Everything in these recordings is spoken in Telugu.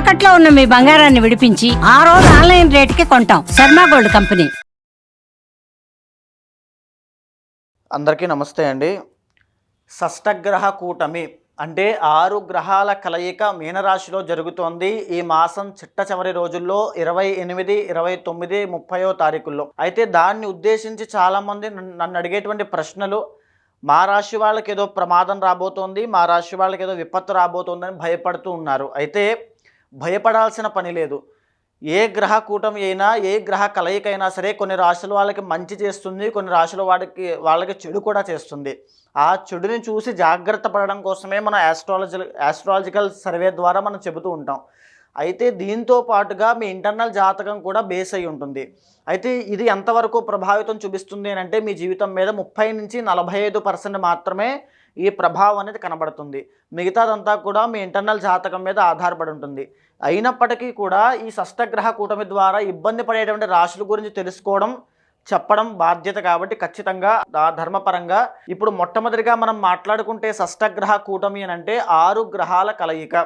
తాకట్లో ఉన్న మీ బంగారాన్ని విడిపించి ఆ రోజు ఆన్లైన్ రేటుకి కొంటాం. Sharma gold company. అందరికీ నమస్తే అండి. షష్టగ్రహ కూటమి అంటే ఆరు గ్రహాల కలయిక మీనరాశిలో జరుగుతోంది ఈ మాసం చిట్ట చివరి రోజుల్లో ఇరవై ఎనిమిది ఇరవై తొమ్మిది ముప్పయో తారీఖుల్లో. అయితే దాన్ని ఉద్దేశించి చాలామంది నన్ను నన్ను అడిగేటువంటి ప్రశ్నలు మా రాశి వాళ్ళకి ఏదో ప్రమాదం రాబోతోంది మా రాశి వాళ్ళకి ఏదో విపత్తు రాబోతోందని భయపడుతూ ఉన్నారు. అయితే భయపడాల్సిన పని లేదు. ఏ గ్రహ కూటమి అయినా ఏ గ్రహ కలయిక అయినా సరే కొన్ని రాశుల వాళ్ళకి మంచి చేస్తుంది కొన్ని రాశుల వాడికి వాళ్ళకి చెడు కూడా చేస్తుంది. ఆ చెడుని చూసి జాగ్రత్త పడడం కోసమే మనం ఆస్ట్రాలజీ ఆస్ట్రాలజికల్ సర్వే ద్వారా మనం చెబుతూ ఉంటాం. అయితే దీంతో పాటుగా మీ ఇంటర్నల్ జాతకం కూడా బేస్ అయి ఉంటుంది. అయితే ఇది ఎంతవరకు ప్రభావితం చూపిస్తుంది అంటే మీ జీవితం మీద ముప్పై నుంచి నలభై ఐదు పర్సెంట్ మాత్రమే ఈ ప్రభావం అనేది కనబడుతుంది. మిగతాదంతా కూడా మీ ఇంటర్నల్ జాతకం మీద ఆధారపడి ఉంటుంది. అయినప్పటికీ కూడా ఈ షష్టగ్రహ కూటమి ద్వారా ఇబ్బంది పడేటువంటి రాశుల గురించి తెలుసుకోవడం చెప్పడం బాధ్యత కాబట్టి ఖచ్చితంగా ఆ ధర్మపరంగా ఇప్పుడు మొట్టమొదటిగా మనం మాట్లాడుకుంటే షష్టగ్రహ కూటమి అని అంటే ఆరు గ్రహాల కలయిక.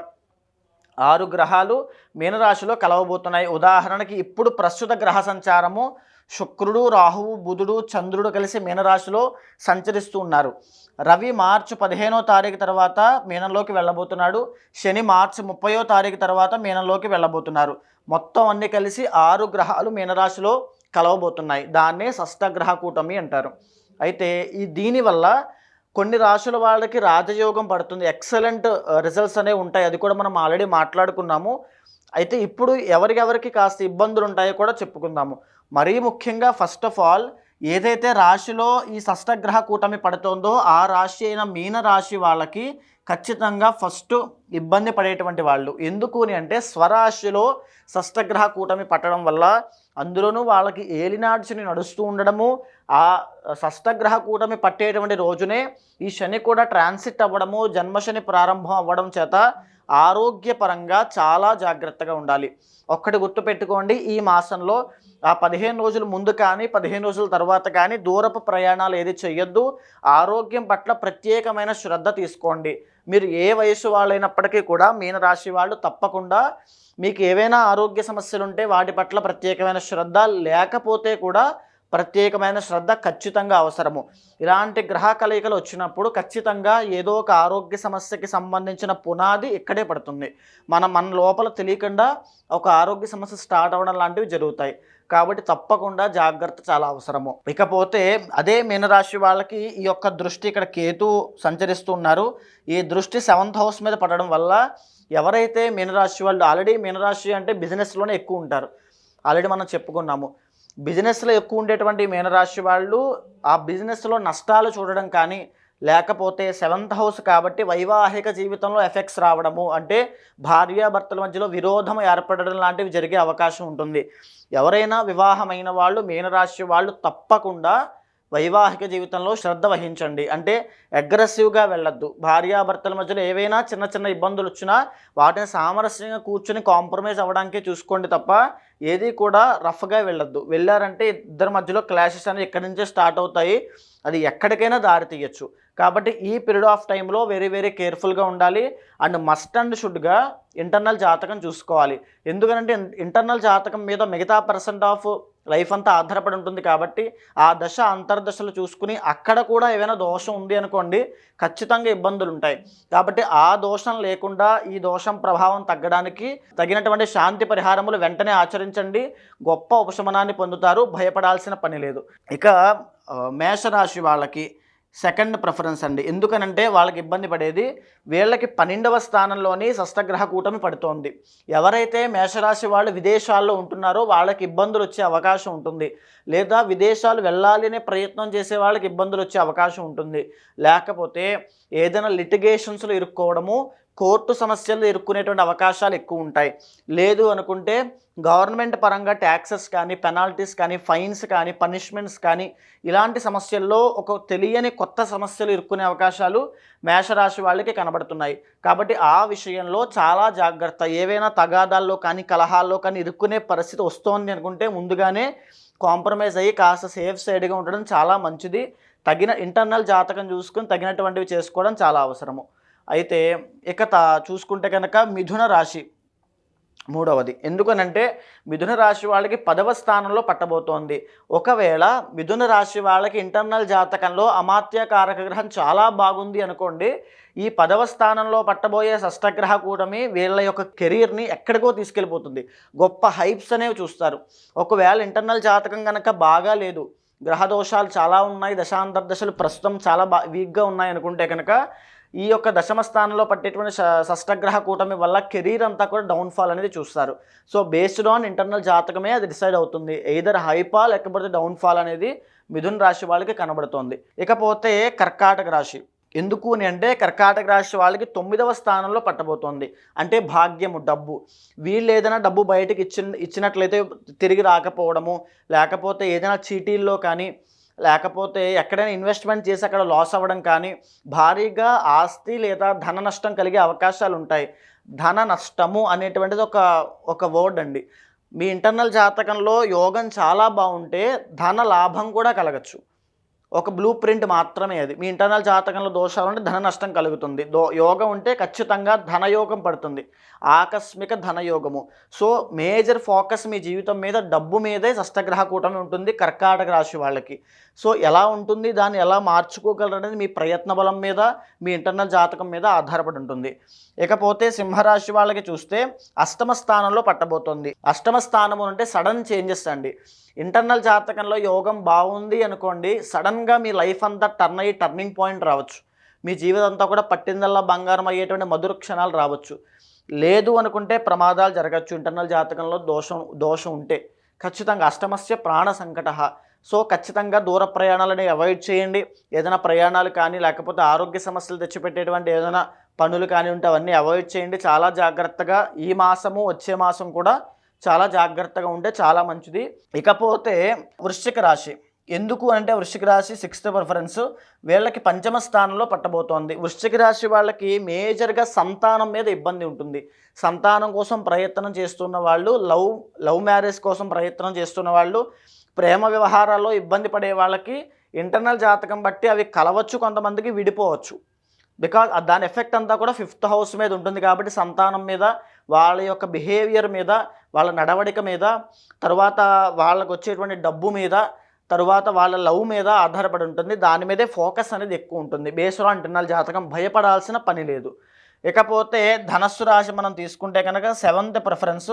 ఆరు గ్రహాలు మీనరాశిలో కలవబోతున్నాయి. ఉదాహరణకి ఇప్పుడు ప్రస్తుత గ్రహ సంచారము శుక్రుడు రాహువు బుధుడు చంద్రుడు కలిసి మీనరాశిలో సంచరిస్తూ ఉన్నారు. రవి మార్చి పదిహేనో తారీఖు తర్వాత మీనంలోకి వెళ్ళబోతున్నాడు. శని మార్చి ముప్పయో తారీఖు తర్వాత మీనంలోకి వెళ్ళబోతున్నారు. మొత్తం అన్ని కలిసి ఆరు గ్రహాలు మీనరాశిలో కలవబోతున్నాయి. దాన్నే షష్టగ్రహ కూటమి అంటారు. అయితే ఈ దీనివల్ల కొన్ని రాశుల వాళ్ళకి రాజయోగం పడుతుంది. ఎక్సలెంట్ రిజల్ట్స్ uh, అనేవి ఉంటాయి. అది కూడా మనం ఆల్రెడీ మాట్లాడుకున్నాము. అయితే ఇప్పుడు ఎవరికెవరికి కాస్త ఇబ్బందులు ఉంటాయో కూడా చెప్పుకుందాము. మరీ ముఖ్యంగా ఫస్ట్ ఆఫ్ ఆల్ ఏదైతే రాశిలో ఈ షష్టగ్రహ కూటమి పడుతుందో ఆ రాశి అయిన మీన రాశి వాళ్ళకి ఖచ్చితంగా ఫస్ట్ ఇబ్బంది పడేటువంటి వాళ్ళు. ఎందుకు అని అంటే స్వరాశిలో షష్టగ్రహ కూటమి పట్టడం వల్ల అందులోనూ వాళ్ళకి ఏలినాడ్చిని నడుస్తూ ఉండడము ఆ షష్టగ్రహ కూటమి పట్టేటువంటి రోజునే ఈ శని కూడా ట్రాన్సిట్ అవ్వడము జన్మశని ప్రారంభం అవ్వడం చేత ఆరోగ్యపరంగా చాలా జాగ్రత్తగా ఉండాలి. ఒక్కటి గుర్తుపెట్టుకోండి ఈ మాసంలో ఆ పదిహేను రోజుల ముందు కానీ పదిహేను రోజుల తర్వాత కానీ దూరపు ప్రయాణాలు ఏది చేయొద్దు ఆరోగ్యం పట్ల ప్రత్యేకమైన శ్రద్ధ తీసుకోండి. మీరు ఏ వయసు వాళ్ళైనప్పటికీ కూడా మీనరాశి వాళ్ళు తప్పకుండా మీకు ఏవైనా ఆరోగ్య సమస్యలు ఉంటే వాటి పట్ల ప్రత్యేకమైన శ్రద్ధ లేకపోతే కూడా ప్రత్యేకమైన శ్రద్ధ ఖచ్చితంగా అవసరము. ఇలాంటి గ్రహ కలయికలు వచ్చినప్పుడు ఖచ్చితంగా ఏదో ఒక ఆరోగ్య సమస్యకి సంబంధించిన పునాది ఇక్కడే పడుతుంది. మనం మన లోపల తెలియకుండా ఒక ఆరోగ్య సమస్య స్టార్ట్ అవ్వడం లాంటివి జరుగుతాయి. కాబట్టి తప్పకుండా జాగ్రత్త చాలా అవసరము. ఇకపోతే అదే మీనరాశి వాళ్ళకి ఈ యొక్క దృష్టి ఇక్కడ కేతు సంచరిస్తున్నారు ఈ దృష్టి సెవెంత్ హౌస్ మీద పడడం వల్ల ఎవరైతే మీనరాశి వాళ్ళు ఆల్రెడీ మీనరాశి అంటే బిజినెస్లోనే ఎక్కువ ఉంటారు. ఆల్రెడీ మనం చెప్పుకున్నాము. బిజినెస్లో ఎక్కువ ఉండేటువంటి మీనరాశి వాళ్ళు ఆ బిజినెస్లో నష్టాలు చూడడం కానీ లేకపోతే సెవెంత్ హౌస్ కాబట్టి వైవాహిక జీవితంలో ఎఫెక్ట్స్ రావడము అంటే భార్యాభర్తల మధ్యలో విరోధం ఏర్పడడం లాంటివి జరిగే అవకాశం ఉంటుంది. ఎవరైనా వివాహమైన వాళ్ళు మీనరాశి వాళ్ళు తప్పకుండా వైవాహిక జీవితంలో శ్రద్ధ వహించండి. అంటే అగ్రెసివ్గా వెళ్ళొద్దు. భార్యాభర్తల మధ్యలో ఏవైనా చిన్న చిన్న ఇబ్బందులు వచ్చినా వాటిని సామరస్యంగా కూర్చొని కాంప్రమైజ్ అవ్వడానికే చూసుకోండి తప్ప ఏది కూడా రఫ్గా వెళ్ళొద్దు. వెళ్ళారంటే ఇద్దరి మధ్యలో క్లాషెస్ అనేవి ఎక్కడి నుంచే స్టార్ట్ అవుతాయి? అది ఎక్కడికైనా దారి తీయచ్చు. కాబట్టి ఈ పీరియడ్ ఆఫ్ టైంలో వెరీ వెరీ కేర్ఫుల్గా ఉండాలి. అండ్ మస్ట్ అండ్ షుడ్గా ఇంటర్నల్ జాతకం చూసుకోవాలి. ఎందుకంటే ఇంటర్నల్ జాతకం మీద మిగతా పర్సెంట్ ఆఫ్ లైఫ్ అంతా ఆధారపడి ఉంటుంది కాబట్టి ఆ దశ అంతర్దశలు చూసుకుని అక్కడ కూడా ఏమైనా దోషం ఉంది అనుకోండి ఖచ్చితంగా ఇబ్బందులు ఉంటాయి. కాబట్టి ఆ దోషం లేకుండా ఈ దోషం ప్రభావం తగ్గడానికి తగినటువంటి శాంతి పరిహారములు వెంటనే ఆచరించండి. గొప్ప ఉపశమనాన్ని పొందుతారు. భయపడాల్సిన పని లేదు. ఇక మేషరాశి వాళ్ళకి సెకండ్ ప్రిఫరెన్స్ అండి. ఎందుకనంటే వాళ్ళకి ఇబ్బంది పడేది వీళ్ళకి పన్నెండవ స్థానంలోని షష్టగ్రహ కూటమి పడుతోంది. ఎవరైతే మేషరాశి వాళ్ళు విదేశాల్లో ఉంటున్నారో వాళ్ళకి ఇబ్బందులు వచ్చే అవకాశం ఉంటుంది. లేదా విదేశాలు వెళ్ళాలి అనే ప్రయత్నం చేసే వాళ్ళకి ఇబ్బందులు వచ్చే అవకాశం ఉంటుంది. లేకపోతే ఏదైనా లిటిగేషన్స్లో ఇరుక్కోవడము కోర్టు సమస్యలు ఇరుక్కునేటువంటి అవకాశాలు ఎక్కువ ఉంటాయి లేదు అనుకుంటే గవర్నమెంట్ పరంగా ట్యాక్సెస్ కానీ పెనాల్టీస్ కానీ ఫైన్స్ కానీ పనిష్మెంట్స్ కానీ ఇలాంటి సమస్యల్లో ఒక తెలియని కొత్త సమస్యలు ఇరుక్కునే అవకాశాలు మేషరాశి వాళ్ళకి కనబడుతున్నాయి. కాబట్టి ఆ విషయంలో చాలా జాగ్రత్త. ఏవైనా తగాదాల్లో కానీ కలహాల్లో కానీ ఇరుక్కునే పరిస్థితి వస్తోంది అనుకుంటే ముందుగానే కాంప్రమైజ్ అయ్యి కాస్త సేఫ్ సైడ్గా ఉండడం చాలా మంచిది. తగిన ఇంటర్నల్ జాతకం చూసుకుని తగినటువంటివి చేసుకోవడం చాలా అవసరము. అయితే ఇక తా చూసుకుంటే కనుక మిథున రాశి మూడవది. ఎందుకనంటే మిథున రాశి వాళ్ళకి పదవ స్థానంలో పట్టబోతోంది. ఒకవేళ మిథున రాశి వాళ్ళకి ఇంటర్నల్ జాతకంలో అమాత్య కారక గ్రహం చాలా బాగుంది అనుకోండి ఈ పదవ స్థానంలో పట్టబోయే షష్టగ్రహ కూటమి వీళ్ళ యొక్క కెరీర్ని ఎక్కడికో తీసుకెళ్ళిపోతుంది. గొప్ప హైప్స్ అనేవి చూస్తారు. ఒకవేళ ఇంటర్నల్ జాతకం కనుక బాగా లేదు గ్రహ దోషాలు చాలా ఉన్నాయి దశాంతర్దశలు ప్రస్తుతం చాలా బా వీక్గా ఉన్నాయి అనుకుంటే కనుక ఈ యొక్క దశమ స్థానంలో పట్టేటువంటి షష్టగ్రహ కూటమి వల్ల కెరీర్ అంతా కూడా డౌన్ఫాల్ అనేది చూస్తారు. సో బేస్డ్ ఆన్ ఇంటర్నల్ జాతకమే అది డిసైడ్ అవుతుంది. ఎయిదర్ హైపా లేకపోతే డౌన్ఫాల్ అనేది మిథున్ రాశి వాళ్ళకి కనబడుతోంది. ఇకపోతే కర్కాటక రాశి. ఎందుకు అని అంటే కర్కాటక రాశి వాళ్ళకి తొమ్మిదవ స్థానంలో పట్టబోతోంది. అంటే భాగ్యము డబ్బు. వీళ్ళు ఏదైనా డబ్బు బయటకు ఇచ్చిన ఇచ్చినట్లయితే తిరిగి రాకపోవడము లేకపోతే ఏదైనా చీటీల్లో కానీ లేకపోతే ఎక్కడైనా ఇన్వెస్ట్మెంట్ చేసి అక్కడ లాస్ అవ్వడం కానీ భారీగా ఆస్తి లేదా ధన నష్టం కలిగే అవకాశాలు ఉంటాయి. ధన నష్టము అనేటువంటిది ఒక ఒక వర్డ్ అండి. మీ ఇంటర్నల్ జాతకంలో యోగం చాలా బాగుంటే ధన లాభం కూడా కలగచ్చు. ఒక బ్లూ ప్రింట్ మాత్రమే అది. మీ ఇంటర్నల్ జాతకంలో దోషాలు ఉంటే ధన నష్టం కలుగుతుంది. దో యోగం ఉంటే ఖచ్చితంగా ధనయోగం పడుతుంది. ఆకస్మిక ధనయోగము సో మేజర్ ఫోకస్ మీ జీవితం మీద డబ్బు మీదే షష్టగ్రహ కూటమి ఉంటుంది కర్కాటక రాశి వాళ్ళకి. సో ఎలా ఉంటుంది? దాన్ని ఎలా మార్చుకోగలరనేది మీ ప్రయత్న బలం మీద మీ ఇంటర్నల్ జాతకం మీద ఆధారపడి ఉంటుంది. ఇకపోతే సింహరాశి వాళ్ళకి చూస్తే అష్టమ స్థానంలో పట్టబోతోంది. అష్టమ స్థానము అంటే సడన్ చేంజెస్ అండి. ఇంటర్నల్ జాతకంలో యోగం బాగుంది అనుకోండి సడన్గా మీ లైఫ్ అంతా టర్న్ అయ్యి టర్నింగ్ పాయింట్ రావచ్చు. మీ జీవితం అంతా కూడా పట్టిందల్లా బంగారం అయ్యేటువంటి మధుర క్షణాలు రావచ్చు. లేదు అనుకుంటే ప్రమాదాలు జరగచ్చు. ఇంటర్నల్ జాతకంలో దోషం దోషం ఉంటే. ఖచ్చితంగా అష్టమస్య ప్రాణ సంకట. సో ఖచ్చితంగా దూర ప్రయాణాలని అవాయిడ్ చేయండి. ఏదైనా ప్రయాణాలు కానీ లేకపోతే ఆరోగ్య సమస్యలు తెచ్చిపెట్టేటువంటి ఏదైనా పనులు కానీ ఉంటే అవన్నీ అవాయిడ్ చేయండి. చాలా జాగ్రత్తగా ఈ మాసము వచ్చే మాసం కూడా చాలా జాగ్రత్తగా ఉంటే చాలా మంచిది. ఇకపోతే వృశ్చిక రాశి. ఎందుకు అంటే వృశ్చిక రాశి సిక్స్త్ ప్రిఫరెన్స్ వీళ్ళకి పంచమ స్థానంలో పట్టబోతోంది. వృశ్చిక రాశి వాళ్ళకి మేజర్గా సంతానం మీద ఇబ్బంది ఉంటుంది. సంతానం కోసం ప్రయత్నం చేస్తున్న వాళ్ళు లవ్ లవ్ మ్యారేజ్ కోసం ప్రయత్నం చేస్తున్న వాళ్ళు ప్రేమ వ్యవహారాల్లో ఇబ్బంది పడే వాళ్ళకి ఇంటర్నల్ జాతకం బట్టి అవి కలవచ్చు కొంతమందికి విడిపోవచ్చు. బికాజ్ దాని ఎఫెక్ట్ అంతా కూడా ఫిఫ్త్ హౌస్ మీద ఉంటుంది కాబట్టి సంతానం మీద వాళ్ళ యొక్క బిహేవియర్ మీద వాళ్ళ నడవడిక మీద తర్వాత వాళ్ళకు వచ్చేటువంటి డబ్బు మీద తరువాత వాళ్ళ లవ్ మీద ఆధారపడి ఉంటుంది. దాని మీదే ఫోకస్ అనేది ఎక్కువ ఉంటుంది. బేస్డ్ అంటున్నారు జాతకం భయపడాల్సిన పని లేదు. ఇకపోతే ధనస్సు రాశి మనం తీసుకుంటే కనుక సెవెంత్ ప్రిఫరెన్స్.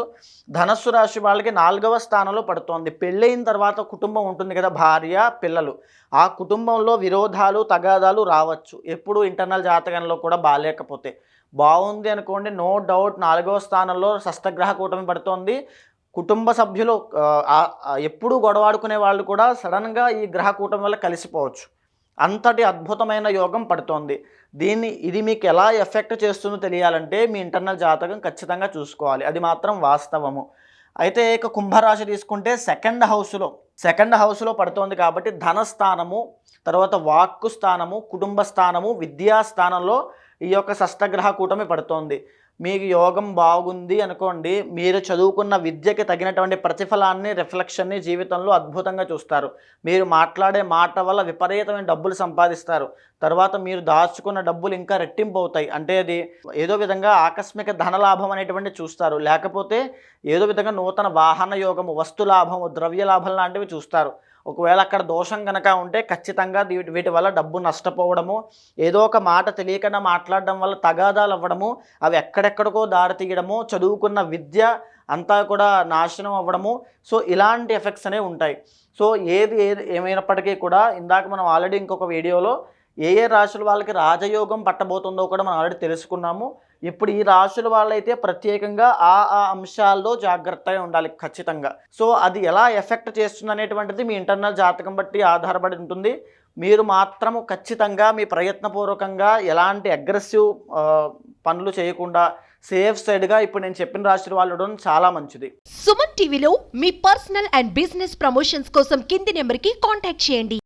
ధనస్సు రాశి వాళ్ళకి నాలుగవ స్థానంలో పడుతోంది. పెళ్ళైన తర్వాత కుటుంబం ఉంటుంది కదా భార్య పిల్లలు. ఆ కుటుంబంలో విరోధాలు తగాదాలు రావచ్చు. ఎప్పుడు ఇంటర్నల్ జాతకంలో కూడా బాగాలేకపోతే. బాగుంది అనుకోండి నో డౌట్ నాలుగవ స్థానంలో షష్టగ్రహ కూటమి పడుతోంది. కుటుంబ సభ్యులు ఎప్పుడూ గొడవాడుకునే వాళ్ళు కూడా సడన్గా ఈ గ్రహ కూటమి వల్ల కలిసిపోవచ్చు. అంతటి అద్భుతమైన యోగం పడుతోంది. దీన్ని ఇది మీకు ఎలా ఎఫెక్ట్ చేస్తుందో తెలియాలంటే మీ ఇంటర్నల్ జాతకం ఖచ్చితంగా చూసుకోవాలి. అది మాత్రం వాస్తవము. అయితే ఇక కుంభరాశి తీసుకుంటే సెకండ్ హౌస్లో సెకండ్ హౌస్లో పడుతోంది కాబట్టి ధనస్థానము తర్వాత వాక్కు స్థానము కుటుంబ స్థానము విద్యా స్థానంలో ఈ యొక్క షష్టగ్రహ కూటమి పడుతోంది. మీకు యోగం బాగుంది అనుకోండి మీరు చదువుకున్న విద్యకి తగినటువంటి ప్రతిఫలాన్ని రిఫ్లెక్షన్ని జీవితంలో అద్భుతంగా చూస్తారు. మీరు మాట్లాడే మాట వల్ల విపరీతమైన డబ్బులు సంపాదిస్తారు. తర్వాత మీరు దాచుకున్న డబ్బులు ఇంకా రెట్టింపు అవుతాయి. అంటే అది ఏదో విధంగా ఆకస్మిక ధనలాభం అనేటువంటి చూస్తారు. లేకపోతే ఏదో విధంగా నూతన వాహన యోగము వస్తు లాభము ద్రవ్య లాభం లాంటివి చూస్తారు. ఒకవేళ అక్కడ దోషం కనుక ఉంటే ఖచ్చితంగా వీటి వల్ల డబ్బు నష్టపోవడము ఏదో ఒక మాట తెలియకుండా మాట్లాడడం వల్ల తగాదాలు అవ్వడము అవి ఎక్కడెక్కడికో దారి తీయడము చదువుకున్న విద్య అంతా కూడా నాశనం అవ్వడము సో ఇలాంటి ఎఫెక్ట్స్ అనేవి ఉంటాయి. సో ఏది ఏది ఏమైనప్పటికీ కూడా ఇందాక మనం ఆల్రెడీ ఇంకొక వీడియోలో ఏ ఏ రాశుల వాళ్ళకి రాజయోగం పట్టబోతుందో కూడా మనం ఆల్రెడీ తెలుసుకున్నాము. ఇప్పుడు ఈ రాశుల వాళ్ళైతే ప్రత్యేకంగా ఆ ఆ అంశాల్లో జాగ్రత్తగా ఉండాలి ఖచ్చితంగా. సో అది ఎలా ఎఫెక్ట్ చేస్తుంది అనేటువంటిది మీ ఇంటర్నల్ జాతకం బట్టి ఆధారపడి ఉంటుంది. మీరు మాత్రము ఖచ్చితంగా మీ ప్రయత్నపూర్వకంగా ఎలాంటి అగ్రెసివ్ పనులు చేయకుండా సేఫ్ సైడ్గా ఇప్పుడు నేను చెప్పిన రాష్ట్ర వాళ్ళు ఉండడం చాలా మంచిది. సుమన్ టీవీలో మీ పర్సనల్ అండ్ బిజినెస్ ప్రమోషన్స్ కోసం కింది నెంబర్కి కాంటాక్ట్ చేయండి.